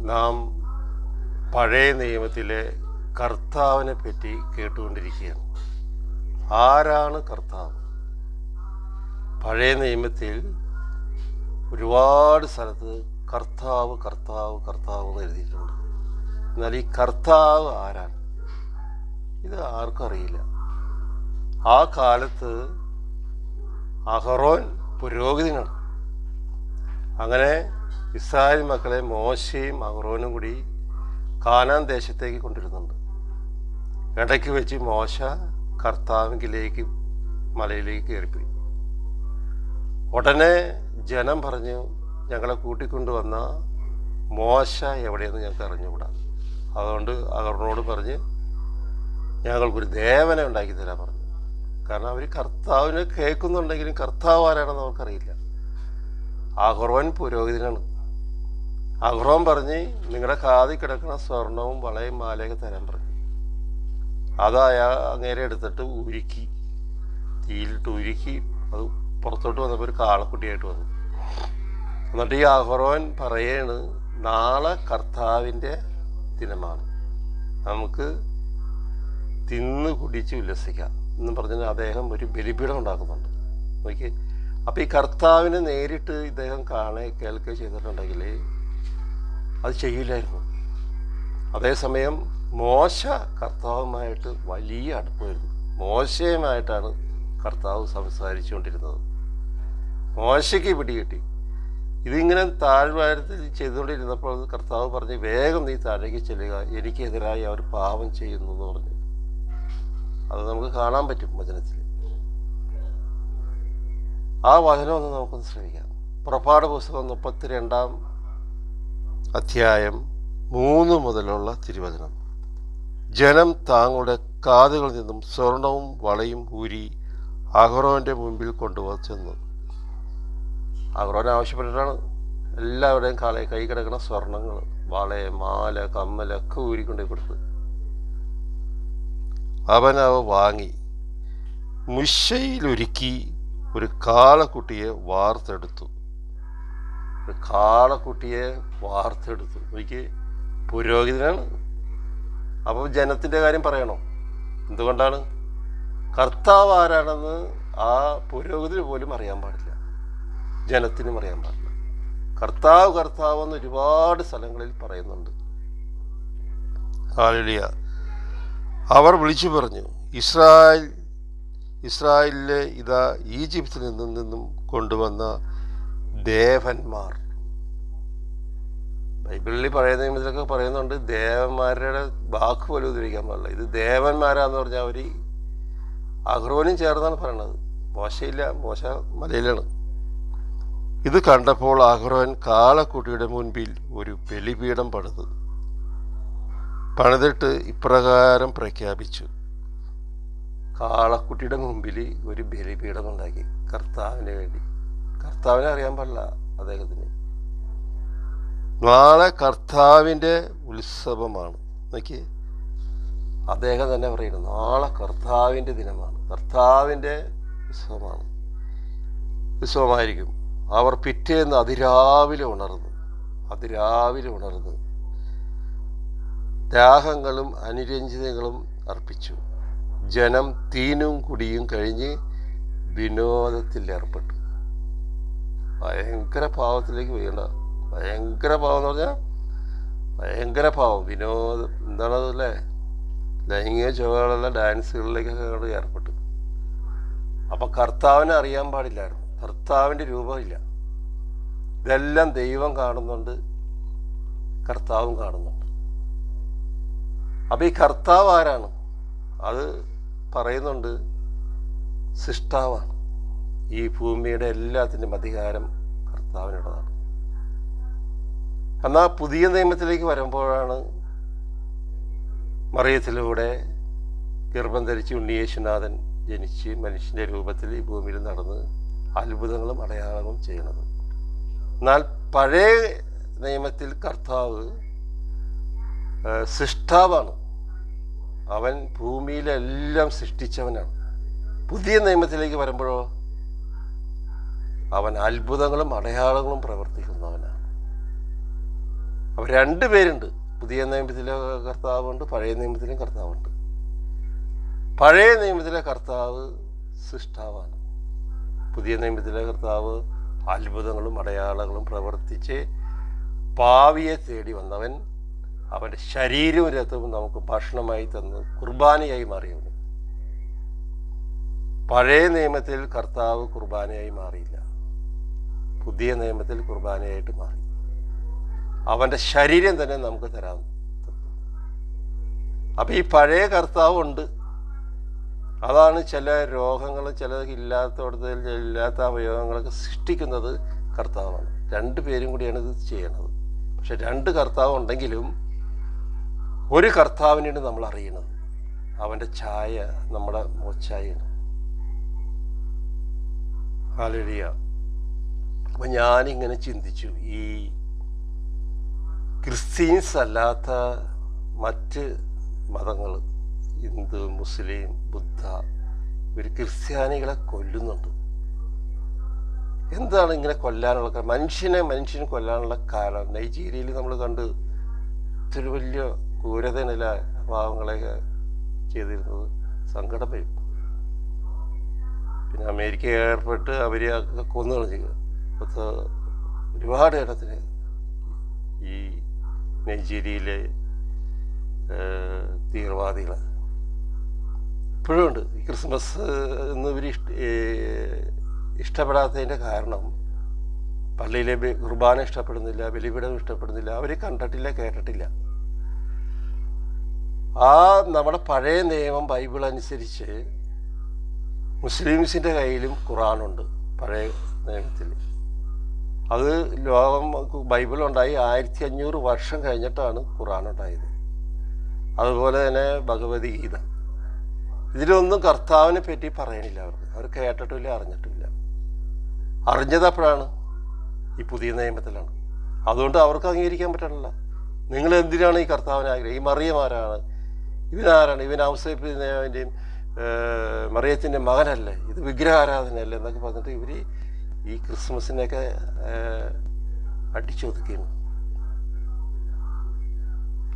നാം പഴയ നിയമത്തിലെ കർത്താവിനെ പറ്റി കേട്ടുകൊണ്ടിരിക്കുകയാണ്. ആരാണ് കർത്താവ്? പഴയ നിയമത്തിൽ ഒരുപാട് സ്ഥലത്ത് കർത്താവ് കർത്താവ് കർത്താവ് എന്ന് എഴുതിയിട്ടുണ്ട്. എന്നാൽ ഈ കർത്താവ് ആരാണ്? ഇത് ആർക്കും അറിയില്ല. ആ കാലത്ത് അഹറോൻ പുരോഹിതനാണ്. അങ്ങനെ ഇസ്രായേൽ മക്കളെ മോശയും അഹ്റോനും കൂടി കാനാൻ ദേശത്തേക്ക് കൊണ്ടിരുന്നുണ്ട് ഇടയ്ക്ക് വെച്ച് മോശ കർത്താവിലേക്ക് മലയിലേക്ക് കയറിപ്പോയി. ഉടനെ ജനം പറഞ്ഞു ഞങ്ങളെ കൂട്ടിക്കൊണ്ടുവന്ന മോശ എവിടെയെന്ന് ഞങ്ങൾക്ക് അറിഞ്ഞുകൂടാ. അതുകൊണ്ട് അഹറിനോട് പറഞ്ഞ് ഞങ്ങൾക്കൊരു ദേവനെ ഉണ്ടാക്കി തരാൻ പറഞ്ഞു. കാരണം അവർ കർത്താവിനെ കേൾക്കുന്നുണ്ടെങ്കിലും കർത്താവ് ആരാണെന്ന് അവർക്കറിയില്ല. അഹ്റോൻ പുരോഹിതനാണ്. അഹ്റോൻ പറഞ്ഞ് നിങ്ങളുടെ കാതി കിടക്കുന്ന സ്വർണവും വളയും മാലയൊക്കെ തരാൻ പറഞ്ഞു. അത് അയാൾ അങ്ങേരെ എടുത്തിട്ട് ഉരുക്കി തീയിലിട്ട് ഉരുക്കി അത് പുറത്തോട്ട് വന്നപ്പോൾ ഒരു കാളക്കുട്ടിയായിട്ട് വന്നു. എന്നിട്ട് ഈ അഹ്റോൻ പറയാണ് നാളെ കർത്താവിന്റെ ദിനമാണ്. നമുക്ക് തിന്ന് കുടിച്ച് ഉല്ലസിക്കാം. എന്ന് പറഞ്ഞാൽ അദ്ദേഹം ഒരു ബലിപീഠം ഉണ്ടാക്കുന്നുണ്ട്. നോക്കി അപ്പോൾ ഈ കർത്താവിനെ നേരിട്ട് ഇദ്ദേഹം കാണുക കേൾക്കുക ചെയ്തിട്ടുണ്ടെങ്കിൽ അത് ചെയ്യില്ലായിരുന്നു. അതേസമയം മോശ കർത്താവുമായിട്ട് വലിയ അടുപ്പമായിരുന്നു മോശയുമായിട്ടാണ് കർത്താവ് സംസാരിച്ചുകൊണ്ടിരുന്നത്. മോശയ്ക്ക് പിടികിട്ടി ഇതിങ്ങനെ താഴ്വാരത്തിൽ ചെയ്തുകൊണ്ടിരുന്നപ്പോൾ കർത്താവ് പറഞ്ഞ് വേഗം നീ താഴേക്ക് ചെല്ലുക. എനിക്കെതിരായി അവർ പാപം ചെയ്യുന്നു എന്ന് പറഞ്ഞു. അത് നമുക്ക് കാണാൻ പറ്റും വചനത്തിൽ. ആ വചനം ഒന്ന് നമുക്കൊന്ന് ശ്രമിക്കാം. പുറപ്പാട് പുസ്തകം മുപ്പത്തിരണ്ടാം അധ്യായം മൂന്ന് മുതലുള്ള തിരുവചനം. ജനം താങ്കളുടെ കാതുകളിൽ നിന്നും സ്വർണവും വളയും ഊരി അഹ്റോന്റെ മുമ്പിൽ കൊണ്ടുവച്ചെന്നു അഹ്റോൻ ആവശ്യപ്പെട്ടിട്ടാണ് എല്ലാവരുടെയും കാലെ കൈ കിടക്കുന്ന സ്വർണങ്ങൾ വള മാല കമ്മലൊക്കെ ഊരിക്കൊണ്ടേ കൊടുത്ത്. അവൻ അവ വാങ്ങി മുശയിലൊരുക്കി ഒരു കാളക്കുട്ടിയെ വാർത്തെടുത്തു. കാളക്കുട്ടിയെ വാർത്തെടുത്തു. എനിക്ക് പുരോഹിതനാണ്. അപ്പോൾ ജനത്തിന്റെ കാര്യം പറയണോ? എന്തുകൊണ്ടാണ്? കർത്താവ് ആരാണെന്ന് ആ പുരോഹിതന് പോലും അറിയാൻ പാടില്ല. ജനത്തിനും അറിയാൻ പാടില്ല. കർത്താവ് കർത്താവ് എന്ന് ഒരുപാട് സ്ഥലങ്ങളിൽ പറയുന്നുണ്ട്. ആലിയ അവർ വിളിച്ചു പറഞ്ഞു ഇസ്രായേൽ ഇസ്രായേലിലെ ഇതാ ഈജിപ്തിൽ നിന്നും കൊണ്ടുവന്ന ദേവന്മാർ. ബൈബിളിൽ പറയുന്ന ഇതിലൊക്കെ പറയുന്നുണ്ട് ദേവന്മാരുടെ വാക്ക് പോലും ഉപയോഗിക്കാൻ പാടില്ല. ഇത് ദേവന്മാരാന്ന് പറഞ്ഞാൽ അവർ അഹ്റോനും ചേർന്നാണ് പറയണത്. മോശയില്ല മോശ മലയിലാണ്. ഇത് കണ്ടപ്പോൾ അഹ്റോൻ കാളക്കുട്ടിയുടെ മുൻപിൽ ഒരു ബലിപീഠം പണിത്. പണിതിട്ട് ഇപ്രകാരം പ്രഖ്യാപിച്ചു. കാളക്കുട്ടിയുടെ മുമ്പിൽ ഒരു ബലിപീഠം ഉണ്ടാക്കി കർത്താവിന് വേണ്ടി. കർത്താവിനെ അറിയാൻ പാടില്ല അദ്ദേഹത്തിന്. നാളെ കർത്താവിന്റെ ഉത്സവമാണ്. നോക്കി. അദ്ദേഹം തന്നെ പറയുന്നു നാളെ കർത്താവിന്റെ ദിനമാണ്. കർത്താവിന്റെ ഉത്സവമാണ്. ഉത്സവമായിരിക്കും. അവർ പിറ്റേന്ന് അതിരാവിലെ ഉണർന്നു. അതിരാവിലെ ഉണർന്നു. ദാഹങ്ങളും അനുരഞ്ജിതങ്ങളും അർപ്പിച്ചു. ജനം തീനും കുടിയും കഴിഞ്ഞ് വിനോദത്തിൽ ഏർപ്പെട്ടു. ഭയങ്കര പാവത്തിലേക്ക് വീണ്ട ഭയങ്കര പാവം എന്ന് പറഞ്ഞാൽ ഭയങ്കര പാവം. വിനോദം എന്താണതല്ലേ? ലൈംഗിക ചുവകളുള്ള ഡാൻസുകളിലേക്കൊക്കെ ഏർപ്പെട്ടു. അപ്പം കർത്താവിനെ അറിയാൻ പാടില്ലായിരുന്നു. കർത്താവിന്റെ രൂപമില്ല ഇതെല്ലാം ദൈവം കാണുന്നുണ്ട് കർത്താവും കാണുന്നുണ്ട്. അപ്പം ഈ കർത്താവ് ആരാണ്? അത് പറയുന്നുണ്ട് സൃഷ്ടാവാണ്. ഈ ഭൂമിയുടെ എല്ലാത്തിന്റെയും അധികാരം കർത്താവിനുള്ളതാണ് എന്നാൽ പുതിയ നിയമത്തിലേക്ക് വരുമ്പോഴാണ് മറിയത്തിലൂടെ ഗർഭം ധരിച്ച് ഉണ്ണിയേശുനാഥൻ ജനിച്ച് മനുഷ്യന്റെ രൂപത്തിൽ ഈ ഭൂമിയിൽ നടന്ന് അത്ഭുതങ്ങളും അടയാളങ്ങളും ചെയ്യണത് എന്നാൽ പഴയ നിയമത്തിൽ കർത്താവ് സൃഷ്ടാവാണ്. അവൻ ഭൂമിയിലെല്ലാം സൃഷ്ടിച്ചവനാണ്. പുതിയ നിയമത്തിലേക്ക് വരുമ്പോഴോ അവൻ അത്ഭുതങ്ങളും അടയാളങ്ങളും പ്രവർത്തിക്കുന്നവനാണ്. അവർ രണ്ട് പേരുണ്ട്. പുതിയ നിയമത്തിലെ കർത്താവുണ്ട് പഴയ നിയമത്തിലെ കർത്താവുണ്ട്. പഴയ നിയമത്തിലെ കർത്താവ് സൃഷ്ടാവാണ്. പുതിയ നിയമത്തിലെ കർത്താവ് അത്ഭുതങ്ങളും അടയാളങ്ങളും പ്രവർത്തിച്ച് പാവിയെ തേടി വന്നവൻ അവന്റെ ശരീരവും രക്തവും നമുക്ക് ഭക്ഷണമായി തന്ന് കുർബാനയായി മാറിയവന്. പഴയ നിയമത്തിൽ കർത്താവ് കുർബാനയായി മാറിയില്ല. പുതിയ നിയമത്തിൽ കുർബാനയായിട്ട് മാറി. അവന്റെ ശരീരം തന്നെ നമുക്ക് തരാം. അപ്പം ഈ പഴയ കർത്താവ് ഉണ്ട്. അതാണ് ചില രോഗങ്ങൾ ചില ഇല്ലാത്തടത്ത് ഇല്ലാത്ത അവയവങ്ങളൊക്കെ സൃഷ്ടിക്കുന്നത് കർത്താവാണ്. രണ്ട് പേരും കൂടിയാണ് ഇത് ചെയ്യണത് പക്ഷെ രണ്ട് കർത്താവ് ഉണ്ടെങ്കിലും ഒരു കർത്താവിനെയാണ് നമ്മൾ അറിയണത് അവന്റെ ഛായ നമ്മുടെ മോച്ചായാണ് ഹാലഴിയ അപ്പം ഞാനിങ്ങനെ ചിന്തിച്ചു ഈ ക്രിസ്ത്യൻസ് അല്ലാത്ത മറ്റ് മതങ്ങൾ ഹിന്ദു മുസ്ലിം ബുദ്ധ ഇവർ ക്രിസ്ത്യാനികളെ കൊല്ലുന്നുണ്ട്. എന്താണ് ഇങ്ങനെ കൊല്ലാനുള്ള മനുഷ്യനെ മനുഷ്യനെ കൊല്ലാനുള്ള കാരണം. നൈജീരിയയിൽ നമ്മൾ കണ്ട് ഇത്തിരി വലിയ ക്രൂരതനല്ല പാവങ്ങളെയൊക്കെ ചെയ്തിരുന്നത് സങ്കടം വരും. പിന്നെ അമേരിക്ക ഏർപ്പെട്ട് അവരെ കൊന്നു കളഞ്ഞു പത്ത് ഒരുപാട് ഇടത്തിന് ഈ നൈജീരിയയിലെ തീവ്രവാദികൾ ഇപ്പോഴും ഉണ്ട്. ഈ ക്രിസ്മസ് എന്ന് ഇവർ ഇഷ്ട ഇഷ്ടപ്പെടാത്തതിന്റെ കാരണം പള്ളിയിലെ കുർബാന ഇഷ്ടപ്പെടുന്നില്ല ബലിപീഠം ഇഷ്ടപ്പെടുന്നില്ല അവർ കണ്ടിട്ടില്ല കേട്ടിട്ടില്ല. ആ നമ്മുടെ പഴയ നിയമം ബൈബിൾ അനുസരിച്ച് മുസ്ലിംസിന്റെ കയ്യിലും ഖുറാനുണ്ട് പഴയ നിയമത്തിൽ അത് ലോകം ബൈബിൾ ഉണ്ടായി ആയിരത്തി അഞ്ഞൂറ് വർഷം കഴിഞ്ഞിട്ടാണ് ഖുറാൻ ഉണ്ടായത് അതുപോലെ തന്നെ ഭഗവത്ഗീത. ഇതിലൊന്നും കർത്താവിനെ പറ്റി പറയണില്ല അവർക്ക്. അവർ കേട്ടിട്ടില്ല അറിഞ്ഞിട്ടില്ല. അറിഞ്ഞത് അപ്പോഴാണ് ഈ പുതിയ നിയമത്തിലാണ്. അതുകൊണ്ട് അവർക്ക് അംഗീകരിക്കാൻ പറ്റണില്ല. നിങ്ങൾ എന്തിനാണ് ഈ കർത്താവിനെ ആഗ്രഹം? ഈ മറിയമാരാണ്? ഇവനാരാണ്? ഇവൻ ഔസേപ്പിന്റെയും മറിയത്തിന്റെ മകനല്ലേ? ഇത് വിഗ്രഹാരാധനയല്ലേ എന്നൊക്കെ പറഞ്ഞിട്ട് ഇവർ ഈ ക്രിസ്മസിനെയൊക്കെ ഏഹ്, അടിച്ചൊതുക്കിയാണ്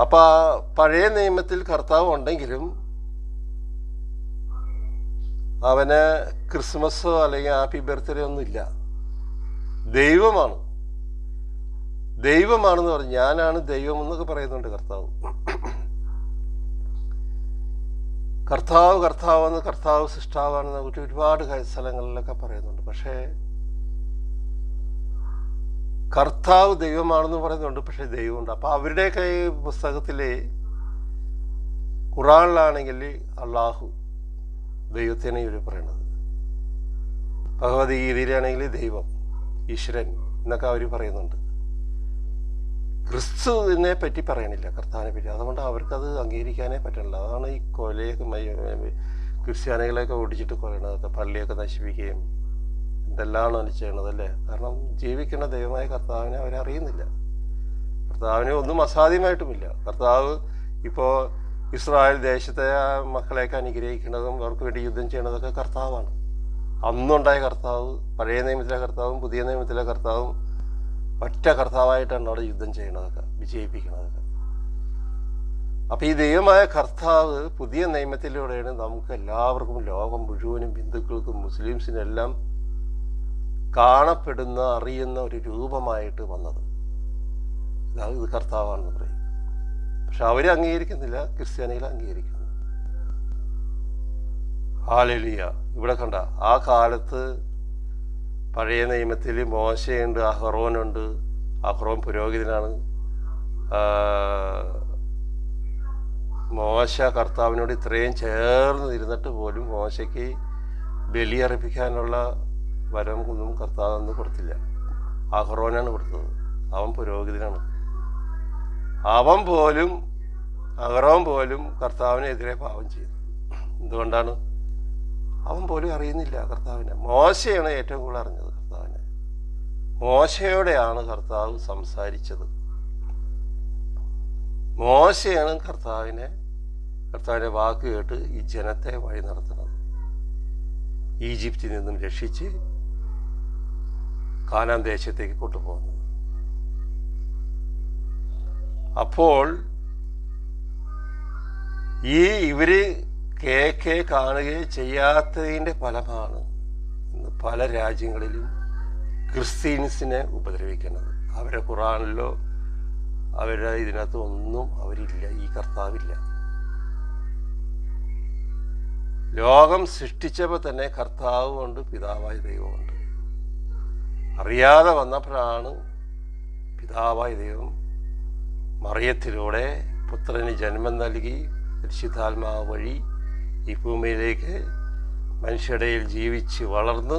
അപ്പം പഴയ നിയമത്തിൽ കർത്താവ് ഉണ്ടെങ്കിലും അവന് ക്രിസ്മസോ അല്ലെങ്കിൽ ഹാപ്പി ബർത്ത്ഡേ ഒന്നും ഇല്ല. ദൈവമാണ്. ദൈവമാണെന്ന് പറഞ്ഞു. ഞാനാണ് ദൈവം എന്നൊക്കെ പറയുന്നുണ്ട് കർത്താവ്. കർത്താവ് കർത്താവെന്ന് കർത്താവ് സൃഷ്ടാവാണെന്ന് ഒരു- ഒരുപാട് സ്ഥലങ്ങളിലൊക്കെ പറയുന്നുണ്ട്. പക്ഷേ കർത്താവ് ദൈവമാണെന്ന് പറയുന്നുണ്ട് പക്ഷെ ദൈവമുണ്ട്. അപ്പോൾ അവരുടെയൊക്കെ ഈ പുസ്തകത്തിൽ ഖുറാനിലാണെങ്കിൽ അള്ളാഹു ദൈവത്തിനെ ഇവർ പറയണത്. ഭഗവത്ഗീതയിലാണെങ്കിൽ ദൈവം ഈശ്വരൻ എന്നൊക്കെ അവർ പറയുന്നുണ്ട്. ക്രിസ്തുവിനെ പറ്റി പറയണില്ല കർത്താവിനെ പറ്റി. അതുകൊണ്ട് അവർക്കത് അംഗീകരിക്കാനേ പറ്റണില്ല. അതാണ് ഈ കൊലയൊക്കെ ക്രിസ്ത്യാനികളെയൊക്കെ ഓടിച്ചിട്ട് കൊല്ലണതൊക്കെ പള്ളിയൊക്കെ നശിപ്പിക്കുകയും എന്തെല്ലാമാണ് അവർ ചെയ്യണത് അല്ലേ? കാരണം ജീവിക്കുന്ന ദൈവമായ കർത്താവിനെ അവരറിയുന്നില്ല. കർത്താവിനെ ഒന്നും അസാധ്യമായിട്ടുമില്ല. കർത്താവ് ഇപ്പോൾ ഇസ്രായേൽ ദേശത്തെ മക്കളെയൊക്കെ അനുഗ്രഹിക്കുന്നതും അവർക്ക് വേണ്ടി യുദ്ധം ചെയ്യണതൊക്കെ കർത്താവാണ്. അന്നുണ്ടായ കർത്താവ് പഴയ നിയമത്തിലെ കർത്താവും പുതിയ നിയമത്തിലെ കർത്താവും ഒറ്റ കർത്താവായിട്ടാണ് അവിടെ യുദ്ധം ചെയ്യണതൊക്കെ വിജയിപ്പിക്കണതൊക്കെ അപ്പം ഈ ദൈവമായ കർത്താവ് പുതിയ നിയമത്തിലൂടെയാണ് നമുക്ക് എല്ലാവർക്കും ലോകം മുഴുവനും ഹിന്ദുക്കൾക്കും മുസ്ലിംസിനും എല്ലാം കാണപ്പെടുന്ന അറിയുന്ന ഒരു രൂപമായിട്ട് വന്നത്. ഇതാ കർത്താവാണെന്ന് പറയും. പക്ഷെ അവർ അംഗീകരിക്കുന്നില്ല ക്രിസ്ത്യാനികൾ അംഗീകരിക്കുന്നു. ഹാലലിയ. ഇവിടെ കണ്ട ആ കാലത്ത് പഴയ നിയമത്തിൽ മോശയുണ്ട് അഹ്റോനുണ്ട് അഹ്റോൻ പുരോഹിതനാണ്. മോശ കർത്താവിനോട് ഇത്രയും ചേർന്ന് ഇരുന്നിട്ട് പോലും മോശയ്ക്ക് ബലിയർപ്പിക്കാനുള്ള വരം കുന്നും കർത്താവെന്ന് കൊടുത്തില്ല. അഹ്റോനാണ് കൊടുത്തത്. അവൻ പുരോഹിതനാണ്. അവൻ പോലും അഹ്റോൻ പോലും കർത്താവിനെതിരെ പാവം ചെയ്തു. എന്തുകൊണ്ടാണ്? അവൻ പോലും അറിയുന്നില്ല കർത്താവിനെ. മോശയാണ് ഏറ്റവും കൂടുതൽ അറിഞ്ഞത് കർത്താവിനെ. മോശയോടെയാണ് കർത്താവ് സംസാരിച്ചത്. മോശയാണ് കർത്താവിനെ കർത്താവിന്റെ വാക്ക് കേട്ട് ഈ ജനത്തെ വഴി നടത്തുന്നത്. ഈജിപ്തിൽ നിന്നും രക്ഷിച്ച് കാനാൻ ദേശത്തേക്ക് കൊണ്ടുപോകുന്നത് അപ്പോൾ ഈ ഇവർ കേക്കെ കാണുകയോ ചെയ്യാത്തതിന്റെ ഫലമാണ് ഇന്ന് പല രാജ്യങ്ങളിലും ക്രിസ്ത്യൻസിനെ ഉപദ്രവിക്കുന്നത്. അവരെ ഖുറാനിലോ അവരുടെ ഇതിനകത്ത് ഒന്നും അവരില്ല ഈ കർത്താവില്ല. ലോകം സൃഷ്ടിച്ചപ്പോൾ തന്നെ കർത്താവുമുണ്ട് പിതാവായ ദൈവമുണ്ട്. അറിയാതെ വന്നപ്പോഴാണ് പിതാവായ ദൈവം മറിയത്തിലൂടെ പുത്രന് ജന്മം നൽകി പരിശുദ്ധാത്മാവ് വഴി ഈ ഭൂമിയിലേക്ക് മനുഷ്യടയിൽ ജീവിച്ച് വളർന്ന്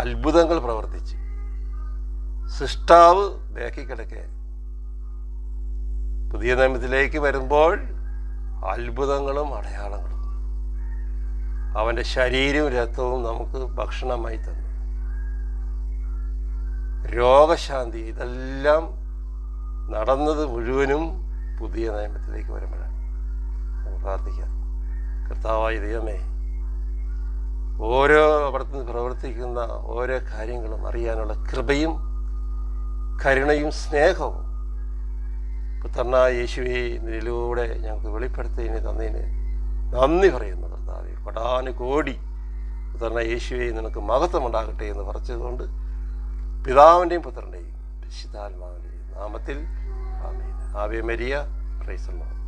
അത്ഭുതങ്ങൾ പ്രവർത്തിച്ച് സൃഷ്ടാവ് കിടക്കെ. പുതിയ നിയമത്തിലേക്ക് വരുമ്പോൾ അത്ഭുതങ്ങളും അടയാളങ്ങളും അവന്റെ ശരീരവും രക്തവും നമുക്ക് ഭക്ഷണമായി തന്നു. രോഗശാന്തി ഇതെല്ലാം നടന്നത് മുഴുവനും പുതിയ നിയമത്തിലേക്ക് വരുമ്പോഴാണ്. പ്രാർത്ഥിക്കാം. കർത്താവായ ദൈവമേ ഓരോ അവിടുത്തെ പ്രവർത്തിക്കുന്ന ഓരോ കാര്യങ്ങളും അറിയാനുള്ള കൃപയും കരുണയും സ്നേഹവും പുത്രനായ യേശുവെ ഇതിലൂടെ ഞങ്ങൾക്ക് വെളിപ്പെടുത്തിന് തന്നതിന് നന്ദി പറയുന്നു കർത്താവെ. കൊടാനുകോടി പുത്രന യേശുവെ നിനക്ക് മഹത്വമുണ്ടാകട്ടെ എന്ന് പറഞ്ഞതുകൊണ്ട് പിതാവിന്റെയും പുത്രന്റെയും വിശുദ്ധാത്മാവിന്റെയും നാമത്തിൽ ആമേൻ. Ave Maria. പ്രൈസല്ലോ